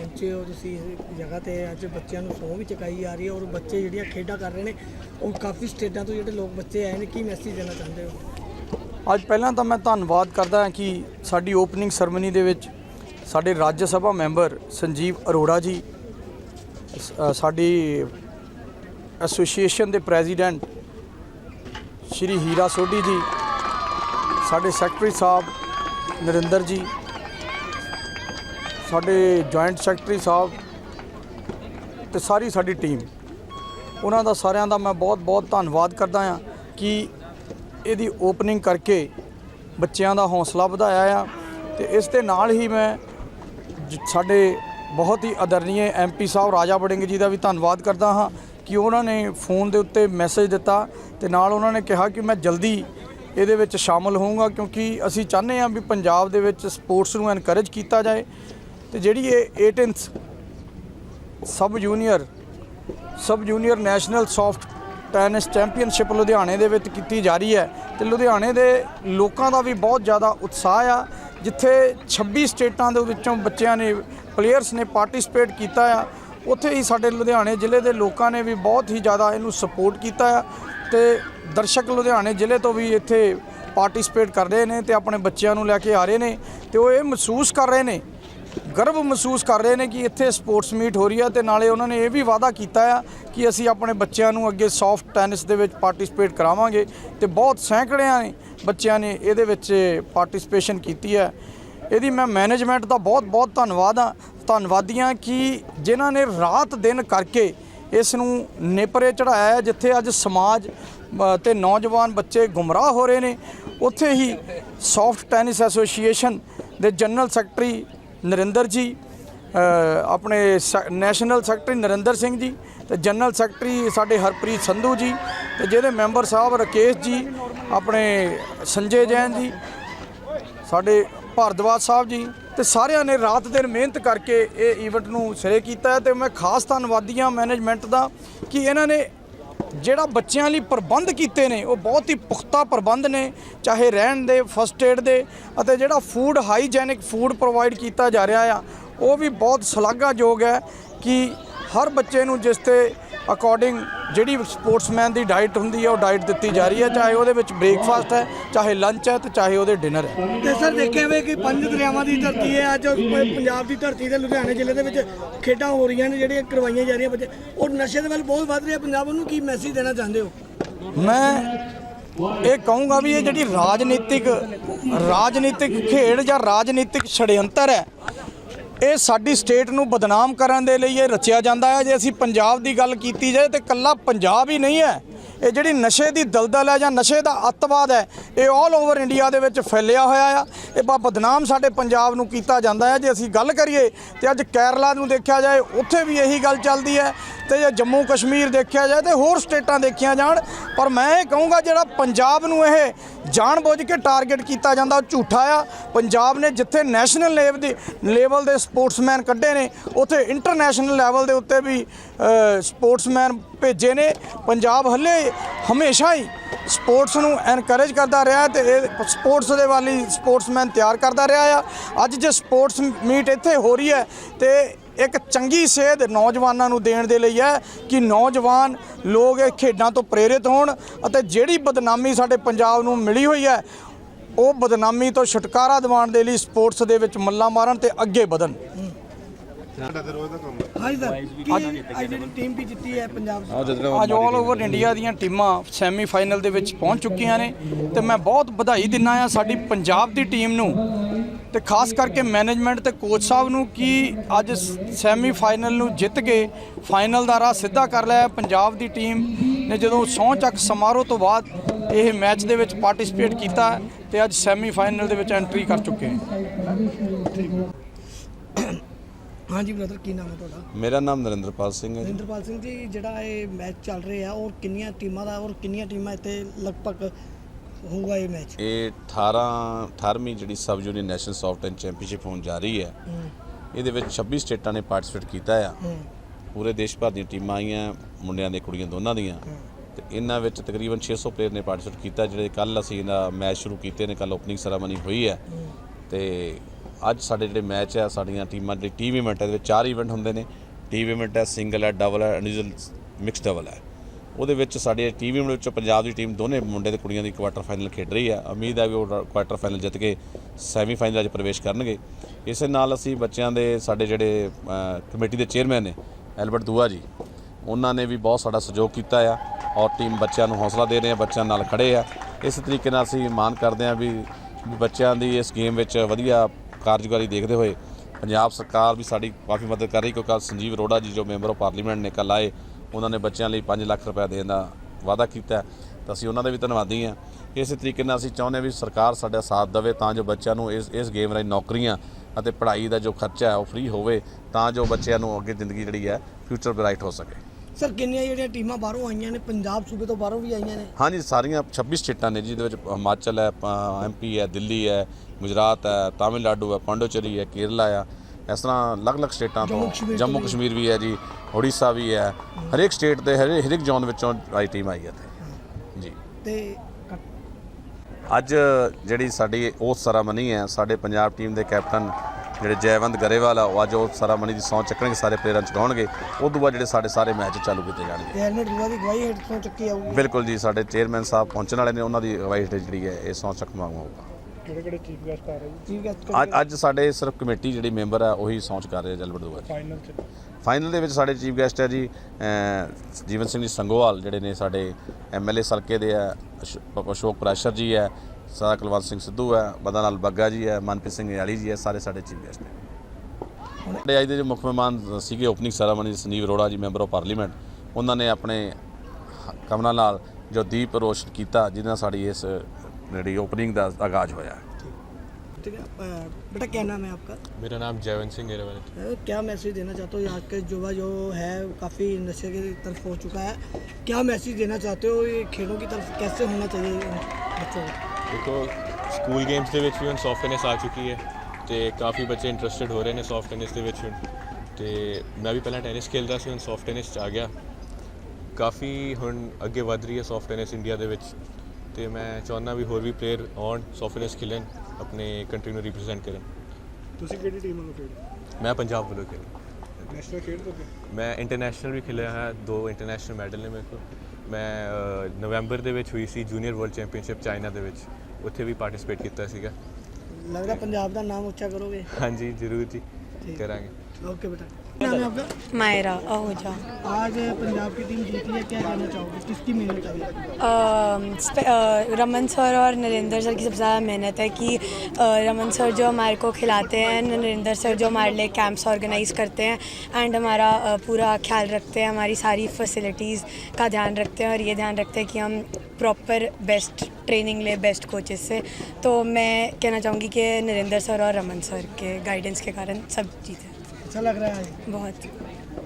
ਪਹੁੰਚੇ ਹੋ ਤੁਸੀਂ ਇਸ ਜਗ੍ਹਾ ਤੇ, ਅੱਜ ਬੱਚਿਆਂ ਨੂੰ ਸਹੁੰ ਵੀ ਚੁਕਾਈ ਜਾ ਰਹੀ ਹੈ ਔਰ ਬੱਚੇ ਜਿਹੜੀਆਂ ਖੇਡਾਂ ਕਰ ਰਹੇ ਨੇ, ਉਹ ਕਾਫੀ ਸਟੇਟਾਂ ਤੋਂ ਜਿਹੜੇ ਲੋਕ ਬੱਚੇ ਆਏ ਨੇ, ਕੀ ਮੈਸੇਜ ਦੇਣਾ ਚਾਹੁੰਦੇ ਹੋ? ਅੱਜ ਪਹਿਲਾਂ ਤਾਂ ਮੈਂ ਧੰਨਵਾਦ ਕਰਦਾ ਹਾਂ ਕਿ ਸਾਡੀ ਓਪਨਿੰਗ ਸਰਮਨੀ ਦੇ ਵਿੱਚ ਸਾਡੇ ਰਾਜ ਸਭਾ ਮੈਂਬਰ ਸੰਜੀਵ ਅਰੋੜਾ ਜੀ ਸਾਡੀ ਐਸੋਸੀਏਸ਼ਨ ਦੇ ਪ੍ਰੈਜ਼ੀਡੈਂਟ ਸ਼੍ਰੀ ਹੀਰਾ ਸੋਢੀ ਜੀ, ਸਾਡੇ ਸੈਕਟਰੀ ਸਾਹਿਬ ਨਰਿੰਦਰ ਜੀ ਸਾਡੇ ਜੁਆਇੰਟ ਸੈਕਟਰੀ ਸਾਹਿਬ ਤੇ ਸਾਰੀ ਸਾਡੀ ਟੀਮ ਉਹਨਾਂ ਦਾ ਸਾਰਿਆਂ ਦਾ ਮੈਂ ਬਹੁਤ ਬਹੁਤ ਧੰਨਵਾਦ ਕਰਦਾ ਹਾਂ ਕਿ ਇਹਦੀ ਓਪਨਿੰਗ ਕਰਕੇ ਬੱਚਿਆਂ ਦਾ ਹੌਸਲਾ ਵਧਾਇਆ ਆ ਤੇ ਇਸ ਦੇ ਨਾਲ ਹੀ ਮੈਂ ਸਾਡੇ ਬਹੁਤ ਹੀ ਆਦਰਨੀय ਐਮਪੀ ਸਾਹਿਬ ਰਾਜਾ ਵੜਿੰਗ ਜੀ ਦਾ ਵੀ ਧੰਨਵਾਦ ਕਰਦਾ ਹਾਂ ਕਿ ਉਹਨਾਂ ਨੇ ਫੋਨ ਦੇ ਉੱਤੇ ਮੈਸੇਜ ਦਿੱਤਾ ਤੇ ਨਾਲ ਉਹਨਾਂ ਨੇ ਕਿਹਾ ਕਿ ਮੈਂ ਜਲਦੀ ਇਹਦੇ ਵਿੱਚ ਸ਼ਾਮਲ ਹੋਊਂਗਾ ਕਿਉਂਕਿ ਅਸੀਂ ਚਾਹੁੰਦੇ ਹਾਂ ਵੀ ਪੰਜਾਬ ਦੇ ਵਿੱਚ ਸਪੋਰਟਸ ਨੂੰ ਐਨਕਰੇਜ ਕੀਤਾ ਜਾਏ ਤੇ ਜਿਹੜੀ ਇਹ 18th sub junior sub junior national soft tennis championship ਲੁਧਿਆਣੇ ਦੇ ਵਿੱਚ ਕੀਤੀ ਜਾ ਰਹੀ ਹੈ ਤੇ ਲੁਧਿਆਣੇ ਦੇ ਲੋਕਾਂ ਦਾ ਵੀ ਬਹੁਤ ਜ਼ਿਆਦਾ ਉਤਸ਼ਾਹ ਆ, ਜਿੱਥੇ 26 ਸਟੇਟਾਂ ਦੇ ਵਿੱਚੋਂ ਬੱਚਿਆਂ ਨੇ ਪਲੇਅਰਸ ਨੇ ਪਾਰਟਿਸਿਪੇਟ ਕੀਤਾ ਆ, ਉੱਥੇ ਹੀ ਸਾਡੇ ਲੁਧਿਆਣੇ ਜ਼ਿਲ੍ਹੇ ਦੇ ਲੋਕਾਂ ਨੇ ਵੀ ਬਹੁਤ ਹੀ ਜ਼ਿਆਦਾ ਇਹਨੂੰ ਸਪੋਰਟ ਕੀਤਾ ਆ ਤੇ ਦਰਸ਼ਕ ਲੁਧਿਆਣੇ ਜ਼ਿਲ੍ਹੇ ਤੋਂ ਵੀ ਇੱਥੇ ਪਾਰਟਿਸਿਪੇਟ ਕਰ ਰਹੇ ਨੇ ਤੇ ਆਪਣੇ ਬੱਚਿਆਂ ਨੂੰ ਲੈ ਕੇ ਆ ਰਹੇ ਨੇ ਤੇ ਉਹ ਇਹ ਮਹਿਸੂਸ ਕਰ ਰਹੇ ਨੇ ਗਰਵ ਮਹਿਸੂਸ ਕਰ ਰਹੇ ਨੇ ਕਿ ਇੱਥੇ ਸਪੋਰਟਸ ਮੀਟ ਹੋ ਰਹੀ ਹੈ ਤੇ ਨਾਲੇ ਉਹਨਾਂ ਨੇ ਇਹ ਵੀ ਵਾਅਦਾ ਕੀਤਾ ਆ ਕਿ ਅਸੀਂ ਆਪਣੇ ਬੱਚਿਆਂ ਨੂੰ ਅੱਗੇ ਸੌਫਟ ਟੈਨਿਸ ਦੇ ਵਿੱਚ ਪਾਰਟਿਸਿਪੇਟ ਕਰਾਵਾਂਗੇ ਤੇ ਬਹੁਤ ਸੈਂਕੜਿਆਂ ਨੇ ਬੱਚਿਆਂ ਨੇ ਇਹਦੇ ਵਿੱਚ ਪਾਰਟਿਸਿਪੇਸ਼ਨ ਕੀਤੀ ਹੈ ਇਹਦੀ ਮੈਂ ਮੈਨੇਜਮੈਂਟ ਦਾ ਬਹੁਤ ਬਹੁਤ ਧੰਨਵਾਦ ਆ ਧੰਨਵਾਦੀਆਂ ਕਿ ਜਿਨ੍ਹਾਂ ਨੇ ਰਾਤ ਦਿਨ ਕਰਕੇ ਇਸ ਨੂੰ ਨੇਪਰੇ ਚੜਾਇਆ ਹੈ ਜਿੱਥੇ ਅੱਜ ਸਮਾਜ ਅ, ਤੇ ਨੌਜਵਾਨ ਬੱਚੇ ਗੁੰਮਰਾਹ ਹੋ ਰਹੇ ਨੇ। ਉੱਥੇ ਹੀ ਸੌਫਟ ਟੈਨਿਸ ਐਸੋਸੀਏਸ਼ਨ ਦੇ ਜਨਰਲ ਸੈਕਟਰੀ ਨਰਿੰਦਰ ਜੀ ਆਪਣੇ ਸ- ਨੈਸ਼ਨਲ ਸੈਕਟਰੀ ਨਰਿੰਦਰ ਸਿੰਘ ਜੀ ਤੇ ਜਨਰਲ ਸੈਕਟਰੀ ਸਾਡੇ ਹਰਪ੍ਰੀਤ ਸੰਧੂ ਜੀ ਤੇ ਜਿਹਦੇ ਮੈਂਬਰ ਸਾਹਿਬ ਰਕੇਸ਼ ਜੀ, ਆਪਣੇ ਸੰਜੇ ਜੈਨ ਜੀ, ਸਾਡੇ ਭਾਰਦਵਾਜ ਸਾਹਿਬ ਜੀ ਤੇ ਸਾਰਿਆਂ ਨੇ ਰਾਤ ਦਿਨ ਮਿਹਨਤ ਕਰਕੇ ਇਹ ਈਵੈਂਟ ਨੂੰ ਸਿਰੇ ਕੀਤਾ ਹੈ ਤੇ ਮੈਂ ਖਾਸ ਧੰਨਵਾਦੀ ਹਾਂ ਮੈਨੇਜਮੈਂਟ ਦਾ ਕਿ ਇਹਨਾਂ ਨੇ ਜਿਹੜਾ ਬੱਚਿਆਂ ਲਈ ਪ੍ਰਬੰਧ ਕੀਤੇ ਨੇ, ਉਹ ਬਹੁਤ ਹੀ ਪੁਖਤਾ ਪ੍ਰਬੰਧ ਨੇ, ਚਾਹੇ ਰਹਿਣ ਦੇ ਫਸਟ ਏਡ ਦੇ, ਅਤੇ ਜਿਹੜਾ ਫੂਡ ਹਾਈਜੈਨਿਕ ਫੂਡ ਪ੍ਰੋਵਾਈਡ ਕੀਤਾ ਜਾ ਰਿਹਾ ਆ, ਉਹ ਵੀ ਬਹੁਤ ਸ਼ਲਾਘਾਯੋਗ ਹੈ ਕਿ ਹਰ ਬੱਚੇ ਨੂੰ ਜਿਸ ਤੇ ਅਕੋਰਡਿੰਗ ਜਿਹੜੀ ਸਪੋਰਟਸਮੈਨ ਦੀ ਡਾਈਟ ਹੁੰਦੀ ਹੈ ਉਹ ਡਾਈਟ ਦਿੱਤੀ ਜਾ ਰਹੀ ਹੈ ਚਾਹੇ ਉਹਦੇ ਵਿੱਚ ਬ੍ਰੇਕਫਾਸਟ ਹੈ ਚਾਹੇ ਲੰਚ ਹੈ ਤੇ ਚਾਹੇ ਉਹਦੇ ਡਿਨਰ ਹੈ। ਤੇ ਸਰ ਦੇਖਿਆ ਵੇ ਕਿ ਪੰਜ ਦਰਿਆਵਾਂ ਦੀ ਧਰਤੀ ਹੈ ਅੱਜ ਪੰਜਾਬ ਦੀ ਧਰਤੀ ਤੇ ਲੁਧਿਆਣੇ ਜ਼ਿਲ੍ਹੇ ਦੇ ਵਿੱਚ ਖੇਡਾਂ ਹੋ ਰਹੀਆਂ ਨੇ ਜਿਹੜੀਆਂ ਕਰਵਾਈਆਂ ਜਾ ਰਹੀਆਂ ਬੱਚੇ। ਔਰ ਨਸ਼ੇ ਦੇ ਵੱਲ ਬਹੁਤ ਵੱਧ ਰਿਹਾ ਪੰਜਾਬ ਉਹਨੂੰ ਕੀ ਮੈਸੇਜ ਦੇਣਾ ਚਾਹੁੰਦੇ ਹੋ? ਮੈਂ ਇਹ ਕਹੂੰਗਾ ਵੀ ਇਹ ਜਿਹੜੀ ਰਾਜਨੀਤਿਕ ਰਾਜਨੀਤਿਕ ਖੇਡ ਜਾਂ ਰਾਜਨੀਤਿਕ ਛੜਯੰਤਰ ਹੈ ਇਹ ਸਾਡੀ ਸਟੇਟ ਨੂੰ ਬਦਨਾਮ ਕਰਨ ਦੇ ਲਈ ਇਹ ਰਚਿਆ ਜਾਂਦਾ ਹੈ। ਜੇ ਅਸੀਂ ਪੰਜਾਬ ਦੀ ਗੱਲ ਕੀਤੀ ਜਾਏ ਤੇ ਕੱਲਾ ਪੰਜਾਬ ਹੀ ਨਹੀਂ ਹੈ। ਇਹ ਜਿਹੜੀ ਨਸ਼ੇ ਦੀ ਦਲਦਲ ਹੈ ਜਾਂ ਨਸ਼ੇ ਦਾ ਅੱਤਵਾਦ ਹੈ, ਇਹ 올 ਓਵਰ ਇੰਡੀਆ ਦੇ ਵਿੱਚ ਫੈਲਿਆ ਹੋਇਆ ਆ। ਇਹ ਬਾ ਬਦਨਾਮ ਸਾਡੇ ਪੰਜਾਬ ਨੂੰ ਕੀਤਾ ਜਾਂਦਾ ਹੈ। ਜੇ ਅਸੀਂ ਗੱਲ ਕਰੀਏ ਤੇ ਅੱਜ ਕੇਰਲਾ ਨੂੰ ਦੇਖਿਆ ਜਾਏ, ਉੱਥੇ ਵੀ ਇਹੀ ਗੱਲ ਚੱਲਦੀ ਹੈ। ਤੇ ਜੇ ਜੰਮੂ ਕਸ਼ਮੀਰ ਦੇਖਿਆ ਜਾਏ ਤੇ ਹੋਰ ਸਟੇਟਾਂ ਦੇਖੀਆਂ ਜਾਣ। ਪਰ ਮੈਂ ਇਹ ਕਹੂੰਗਾ ਜਿਹੜਾ ਪੰਜਾਬ ਨੂੰ ਇਹ ਜਾਣਬੁੱਝ ਕੇ ਟਾਰਗੇਟ ਕੀਤਾ ਜਾਂਦਾ, ਉਹ ਝੂਠਾ ਆ। ਪੰਜਾਬ ਨੇ ਜਿੱਥੇ ਨੈਸ਼ਨਲ ਲੈਵਲ ਦੇ ਲੈਵਲ ਦੇ ਸਪੋਰਟਸਮੈਨ ਕੱਢੇ ਨੇ, ਉੱਥੇ ਇੰਟਰਨੈਸ਼ਨਲ ਲੈਵਲ ਦੇ ਉੱਤੇ ਵੀ ਸਪੋਰਟਸਮੈਨ ਭੇਜੇ ਨੇ। ਪੰਜਾਬ ਹੱਲੇ ਹਮੇਸ਼ਾ ਹੀ ਸਪੋਰਟਸ ਨੂੰ ਐਨਕਰੇਜ ਕਰਦਾ ਰਿਹਾ ਤੇ ਇਹ ਸਪੋਰਟਸ ਦੇ ਵਾਲੀ ਸਪੋਰਟਸਮੈਨ ਤਿਆਰ ਕਰਦਾ ਰਿਹਾ ਆ। ਅੱਜ ਜੇ ਸਪੋਰਟਸ ਮੀਟ ਇੱਥੇ ਹੋ ਰਹੀ ਹੈ ਤੇ ਇੱਕ ਚੰਗੀ ਸੇਧ ਨੌਜਵਾਨਾਂ ਨੂੰ ਦੇਣ ਦੇ ਲਈ ਹੈ ਕਿ ਨੌਜਵਾਨ ਲੋਕ ਇਹ ਖੇਡਾਂ ਤੋਂ ਪ੍ਰੇਰਿਤ ਹੋਣ ਅਤੇ ਜਿਹੜੀ ਬਦਨਾਮੀ ਸਾਡੇ ਪੰਜਾਬ ਨੂੰ ਮਿਲੀ ਹੋਈ ਹੈ, ਉਹ ਬਦਨਾਮੀ ਤੋਂ ਛੁਟਕਾਰਾ ਦਿਵਾਉਣ ਦੇ ਲਈ ਸਪੋਰਟਸ ਦੇ ਵਿੱਚ ਮੱਲਾ ਮਾਰਨ ਤੇ ਅੱਗੇ ਵਧਣ। ਹਾਂਜੀ ਸਰ ਕੀ ਅੱਜ ਜਿਹੜੀ ਟੀਮ ਵੀ ਜਿੱਤੀ ਹੈ ਪੰਜਾਬ ਦੀ ਅੱਜ ਆਲ ਓਵਰ ਇੰਡੀਆ ਦੀਆਂ ਟੀਮਾਂ ਸੈਮੀ ਫਾਈਨਲ ਦੇ ਵਿੱਚ ਪਹੁੰਚ ਚੁੱਕੀਆਂ ਨੇ ਤੇ ਮੈਂ ਬਹੁਤ ਵਧਾਈ ਦਿੰਦਾ ਆ ਸਾਡੀ ਪੰਜਾਬ ਦੀ ਟੀਮ ਨੂੰ ਤੇ ਖਾਸ ਕਰਕੇ ਮੈਨੇਜਮੈਂਟ ਤੇ ਕੋਚ ਸਾਹਿਬ ਨੂੰ ਕਿ ਅੱਜ ਸੈਮੀ ਫਾਈਨਲ ਨੂੰ ਜਿੱਤ ਕੇ ਫਾਈਨਲ ਦਾ ਰਾਹ ਸਿੱਧਾ ਕਰ ਲਿਆ ਪੰਜਾਬ ਦੀ ਟੀਮ ਨੇ ਜਦੋਂ ਸਹੁੰ ਚੱਕ ਸਮਾਰੋਹ ਤੋਂ ਬਾਅਦ ਇਹ ਮੈਚ ਦੇ ਵਿੱਚ ਪਾਰਟਿਸਿਪੇਟ ਕੀਤਾ ਤੇ ਅੱਜ ਸੈਮੀ ਫਾਈਨਲ ਦੇ ਵਿੱਚ ਐਂਟਰੀ ਕਰ ਚੁੱਕੇ ਹਨ ਹਾਂਜੀ ਬ੍ਰਦਰ ਕੀ ਨਾਮ ਹੈ ਤੁਹਾਡਾ? ਮੇਰਾ ਨਾਮ ਨਰਿੰਦਰਪਾਲ ਸਿੰਘ ਹੈ ਜੀ। ਨਰਿੰਦਰਪਾਲ ਸਿੰਘ ਜੀ ਜਿਹੜਾ ਇਹ ਮੈਚ ਚੱਲ ਰਿਹਾ ਔਰ ਕਿੰਨੀਆਂ ਟੀਮਾਂ ਦਾ ਔਰ ਕਿੰਨੀਆਂ ਟੀਮਾਂ ਇੱਥੇ ਲਗਭਗ ਹੋਊਗਾ ਇਹ ਮੈਚ ਇਹ 18 18ਵੀਂ ਜਿਹੜੀ sub junior national soft tennis championship ਹੋਣ ਜਾ ਰਹੀ ਹੈ। ਇਹਦੇ ਵਿੱਚ 26 ਸਟੇਟਾਂ ਨੇ ਪਾਰਟਿਸਿਪੇਟ ਕੀਤਾ ਆ। ਪੂਰੇ ਦੇਸ਼ ਭਰ ਦੀਆਂ ਟੀਮਾਂ ਆਈਆਂ ਮੁੰਡਿਆਂ ਦੇ ਕੁੜੀਆਂ ਦੋਨਾਂ ਦੀਆਂ। ਤੇ ਇਹਨਾਂ ਵਿੱਚ ਤਕਰੀਬਨ 600 ਪਲੇਅਰ ਨੇ ਪਾਰਟਿਸਿਪੇਟ ਕੀਤਾ ਜਿਹੜੇ ਕੱਲ ਅਸੀਂ ਇਹਦਾ ਮੈਚ ਸ਼ੁਰੂ ਕੀਤੇ ਨੇ ਕੱਲ ਓਪਨਿੰਗ ਸੈਰਾਮਨੀ ਹੋਈ ਹੈ। ਤੇ ਅੱਜ ਸਾਡੇ ਜਿਹੜੇ ਮੈਚ ਆ, ਸਾਡੀਆਂ ਟੀਮਾਂ ਦੇ ਟੀਮ ਇਵੈਂਟ ਦੇ ਵਿੱਚ ਚਾਰ ਇਵੈਂਟ ਹੁੰਦੇ ਨੇ। ਟੀਮ ਇਵੈਂਟ ਹੈ, ਸਿੰਗਲ ਹੈ, ਡਬਲ ਹੈ, ਇੰਡੀਵਿਜੂਅਲ ਮਿਕਸ ਡਬਲ ਹੈ। ਉਹਦੇ ਵਿੱਚ ਸਾਡੇ ਟੀਮ ਇਵੈਂਟ ਵਿੱਚ ਪੰਜਾਬ ਦੀ ਟੀਮ ਦੋਨੇ ਮੁੰਡੇ ਤੇ ਕੁੜੀਆਂ ਦੀ ਕੁਆਟਰ ਫਾਈਨਲ ਖੇਡ ਰਹੀ ਹੈ। ਉਮੀਦ ਹੈ ਵੀ ਉਹ ਕੁਆਟਰ ਫਾਈਨਲ ਜਿੱਤ ਕੇ ਸੈਮੀ ਫਾਈਨਲ 'ਚ ਪ੍ਰਵੇਸ਼ ਕਰਨਗੇ। ਇਸੇ ਨਾਲ ਅਸੀਂ ਬੱਚਿਆਂ ਦੇ, ਸਾਡੇ ਜਿਹੜੇ ਕਮੇਟੀ ਦੇ ਚੇਅਰਮੈਨ ਨੇ, ਐਲਬਰਟ ਦੂਆ ਜੀ, ਉਹਨਾਂ ਨੇ ਵੀ ਬਹੁਤ ਸਾਡਾ ਸਹਿਯੋਗ ਕੀਤਾ ਆ ਔਰ ਟੀਮ ਬੱਚਿਆਂ ਨੂੰ ਹੌਸਲਾ ਦੇ ਰਹੇ ਆ, ਬੱਚਿਆਂ ਨਾਲ ਖੜੇ ਆ। ਇਸ ਤਰੀਕੇ ਨਾਲ ਅਸੀਂ ਮਾਣ ਕਰਦੇ ਆ ਵੀ ਬੱਚਿਆਂ ਦੀ ਇਸ ਗੇਮ ਵਿੱਚ ਵਧੀਆ ਕਾਰਜਕਾਰੀ ਦੇਖਦੇ ਹੋਏ ਪੰਜਾਬ ਸਰਕਾਰ ਵੀ ਸਾਡੀ ਕਾਫੀ ਮਦਦ ਕਰ ਰਹੀ, ਕਿਉਂਕਿ ਕੱਲ੍ਹ ਸੰਜੀਵ ਅਰੋੜਾ ਜੀ ਜੋ ਮੈਂਬਰ ਆਫ ਪਾਰਲੀਮੈਂਟ ਨੇ ਕੱਲ੍ਹ ਆਏ, ਉਹਨਾਂ ਨੇ ਬੱਚਿਆਂ ਲਈ 5 ਲੱਖ ਰੁਪਏ ਦੇਣ ਦਾ ਵਾਅਦਾ ਕੀਤਾ ਤਾਂ ਅਸੀਂ ਉਹਨਾਂ ਦੇ ਵੀ ਧੰਨਵਾਦੀ ਹਾਂ। ਇਸੇ ਤਰੀਕੇ ਨਾਲ ਅਸੀਂ ਚਾਹੁੰਦੇ ਹਾਂ ਵੀ ਸਰਕਾਰ ਸਾਡਾ ਸਾਥ ਦੇਵੇ, ਤਾਂ ਜੋ ਬੱਚਿਆਂ ਨੂੰ ਇਸ ਇਸ ਗੇਮ ਰਾਹੀਂ ਨੌਕਰੀਆਂ ਅਤੇ ਪੜ੍ਹਾਈ ਦਾ ਜੋ ਖਰਚਾ ਹੈ ਉਹ ਫ੍ਰੀ ਹੋਵੇ, ਤਾਂ ਜੋ ਬੱਚਿਆਂ ਨੂੰ ਅੱਗੇ ਜ਼ਿੰਦਗੀ ਜਿਹੜੀ ਹੈ ਫਿਊਚਰ ਬ੍ਰਾਈਟ ਹੋ ਸਕੇ। ਸਰ ਕਿੰਨੀਆਂ ਜਿਹੜੀਆਂ ਟੀਮਾਂ ਬਾਹਰੋਂ ਆਈਆਂ ਨੇ? ਪੰਜਾਬ ਸੂਬੇ ਤੋਂ ਬਾਹਰੋਂ ਵੀ ਆਈਆਂ ਨੇ? ਹਾਂਜੀ ਸਾਰੀਆਂ 26 ਸਟੇਟਾਂ ਨੇ ਜਿਹਦੇ ਵਿੱਚ ਹਿਮਾਚਲ ਹੈ ਐਮਪੀ ਹੈ ਦਿੱਲੀ ਹੈ ਗੁਜਰਾਤ ਹੈ ਤਾਮਿਲਨਾਡੂ ਹੈ ਪੌਂਡੋਚੇਰੀ ਹੈ ਕੇਰਲਾ ਆ ਇਸ ਤਰ੍ਹਾਂ ਅਲੱਗ-ਅਲੱਗ ਸਟੇਟਾਂ ਤੋਂ ਤੋਂ ਜੰਮੂ। ਕਸ਼ਮੀਰ ਵੀ ਹੈ ਜੀ ਉੜੀਸਾ ਵੀ ਹੈ। ਹਰੇਕ ਸਟੇਟ ਦੇ ਹਰੇ ਹਰੇਕ ਜ਼ੋਨ ਵਿੱਚੋਂ ਆਈ ਟੀਮ ਆਈ ਹੈ ਇੱਥੇ। ਜੀ। ਤੇ ਅੱਜ ਜਿਹੜੀ ਸਾਡੀ ਉਸ ਸਰਾਮਨੀ ਹੈ ਸਾਡੇ ਪੰਜਾਬ ਟੀਮ ਦੇ ਕੈਪਟਨ ਜਿਹੜੇ ਜੈਵੰਤ ਗਰੇਵਾਲ ਆ ਉਹ ਅੱਜ ਉਸ ਸਰਾਮਨੀ ਦੀ ਸਹੁੰ ਚੱਕਣਗੇ ਸਾਰੇ ਪਲੇਅਰਾਂ ਚ ਗਾਉਣਗੇ ਉਸ ਤੋਂ ਬਾਅਦ ਜਿਹੜੇ ਸਾਡੇ ਸਾਰੇ ਮੈਚ ਚਾਲੂ ਕੀਤੇ ਜਾਣਗੇ। ਹੈਲਮਟ ਦੀ ਗਵਾਹੀ ਹੇਠ ਤੋਂ ਚੱਕੀ ਆਊਗੀ? ਬਿਲਕੁਲ ਜੀ ਸਾਡੇ ਚੇਅਰਮੈਨ ਸਾਹਿਬ ਪਹੁੰਚਣ ਵਾਲੇ ਨੇ ਉਹਨਾਂ ਦੀ ਅਗਵਾਈ ਹੇਠ ਜਿਹੜੀ ਹੈ ਇਹ ਸਹੁੰ ਚੱਕਵਾ ਹੋਊਗਾ। ਕਿਹੜੇ ਕਿਹੜੇ ਚੀਫ ਗੈਸਟ ਆ ਰਹੇ ਜੀ? ਠੀਕ ਹੈ ਅੱਜ ਅੱਜ ਸਾਡੇ ਸਿਰਫ ਕਮੇਟੀ ਜਿਹੜੀ ਮੈਂਬਰ ਆ ਉਹੀ ਸੌਂਚ ਕਰ ਰਹੇ ਆ ਜਲਬੜ ਜੀ ਫਾਈਨਲ ਚ। ਫਾਈਨਲ ਦੇ ਵਿੱਚ ਸਾਡੇ ਚੀਫ ਗੈਸਟ ਹੈ ਜੀ ਜੀਵਨ ਸਿੰਘ ਜੀ ਸੰਗੋਵਾਲ ਜਿਹੜੇ ਨੇ ਸਾਡੇ ਐਮਐਲਏ ਸਲਕੇ ਦੇ ਆ ਅਸ਼- ਅਸ਼ੋਕ ਪ੍ਰਾਸ਼ਰ ਜੀ ਹੈ ਸਾਦਾ ਕੁਲਵੰਤ ਸਿੰਘ ਸਿੱਧੂ ਹੈ ਮਦਨ ਲਾਲ ਬੱਗਾ ਜੀ ਹੈ ਮਨਪ੍ਰੀਤ ਸਿੰਘ ਯਾਲੀ ਜੀ ਹੈ ਸਾਰੇ ਸਾਡੇ ਚੀਫ ਗੈਸਟ ਨੇ ਸਾਡੇ ਅੱਜ ਦੇ ਜੋ ਮੁੱਖ ਮਹਿਮਾਨ ਸੀਗੇ ਓਪਨਿੰਗ ਸੈਰਾਮਨੀ ਸੰਜੀਵ ਅਰੋੜਾ ਜੀ ਮੈਂਬਰ ਆਫ ਪਾਰਲੀਮੈਂਟ ਉਹਨਾਂ ਨੇ ਆਪਣੇ ਹ- ਕਮਲਾਂ ਨਾਲ ਜੋ ਦੀਪ ਰੋਸ਼ਨ ਕੀਤਾ ਜਿਹਦੇ ਨਾਲ ਸਾਡੀ ਇਸ ਜਿਹੜੀ ਓਪਨਿੰਗ ਦਾ ਆਗਾਜ਼ ਹੋਇਆ ठीक है अ, बेटा क्या नाम है आपका मेरा नाम जयवंत सिंह गिरेवाल है अ, क्या मैसेज देना चाहते हो आज के युवा जो है काफ़ी नशे की तरफ हो चुका है क्या मैसेज देना चाहते हो ये खेलों की तरफ कैसे होना चाहिए इन बच्चों को ਦੇਖੋ ਸਕੂਲ ਗੇਮਸ ਦੇ ਵਿੱਚ ਵੀ ਹੁਣ ਸੌਫਟ ਟੈਨਿਸ ਆ ਚੁੱਕੀ ਹੈ ਤੇ ਕਾਫੀ ਬੱਚੇ ਇੰਟਰਸਟਿਡ ਹੋ ਰਹੇ ਨੇ ਸੌਫਟ ਟੈਨਿਸ ਦੇ ਵਿੱਚ ਹੁਣ। ਤੇ ਮੈਂ ਵੀ ਪਹਿਲਾਂ ਟੈਨਿਸ ਖੇਡਦਾ ਸੀ ਹੁਣ ਸੌਫਟ ਟੈਨਿਸ ਚ ਆ ਗਿਆ। ਕਾਫੀ ਹੁਣ ਅੱਗੇ ਵੱਧ ਰਹੀ ਹੈ ਸੌਫਟ ਟੈਨਿਸ ਇੰਡੀਆ ਦੇ ਵਿੱਚ। ਤੇ ਮੈਂ ਚਾਹੁੰਦਾ ਵੀ ਹੋਰ ਵੀ ਪਲੇਅਰ ਆਉਣ ਸੌਫਟ ਟੈਨਿਸ ਖੇਲਣ ਆਪਣੇ ਕੰਟਰੀ ਨੂੰ ਰਿਪਰੈਜ਼ੈਂਟ ਕਰਨ। ਤੁਸੀਂ ਕਿਹੜੀ ਟੀਮ ਨੂੰ ਖੇਡ ਮੈਂ ਪੰਜਾਬ ਵੱਲੋਂ ਖੇਡ ਨੈਸ਼ਨਲ ਖੇਡ ਦੋਗੇ ਮੈਂ ਇੰਟਰਨੈਸ਼ਨਲ ਵੀ ਖੇਲਿਆ ਹੈ ਦੋ ਇੰਟਰਨੈਸ਼ਨਲ ਮੈਡਲ ਨੇ ਮੇਰੇ ਕੋਲ। ਮੈਂ ਨਵੰਬਰ ਦੇ ਵਿੱਚ ਹੋਈ ਸੀ ਜੂਨੀਅਰ ਵਰਲਡ ਚੈਂਪੀਅਨਸ਼ਿਪ ਚਾਈਨਾ ਦੇ ਵਿੱਚ। ਉੱਥੇ ਵੀ ਪਾਰਟਿਸਿਪੇਟ ਕੀਤਾ ਸੀਗਾ। ਲੱਗਦਾ ਪੰਜਾਬ ਦਾ ਨਾਮ ਉੱਚਾ ਕਰੋਗੇ। ਹਾਂਜੀ ਜ਼ਰੂਰ ਜੀ। ਕਰਾਂਗੇ। ਓਕੇ ਬੇਟਾ। नाम है आपका? मायरा आहूजा। आज पंजाब की टीम जीती है क्या कहना चाहोगे? किसकी मेहनत है रमन सर और नरेंद्र सर की सबसे ज़्यादा मेहनत है कि रमन सर जो हमारे को खिलाते हैं नरेंद्र सर जो हमारे लिए कैंप्स ऑर्गेनाइज करते हैं एंड हमारा पूरा ख्याल रखते हैं हमारी सारी फैसिलिटीज़ का ध्यान रखते हैं और ये ध्यान रखते हैं कि हम प्रॉपर बेस्ट ट्रेनिंग ले बेस्ट कोचेस से। तो मैं कहना चाहूँगी कि नरेंद्र सर और रमन सर के गाइडेंस के कारण सब जीते अच्छा लग रहा है बहुत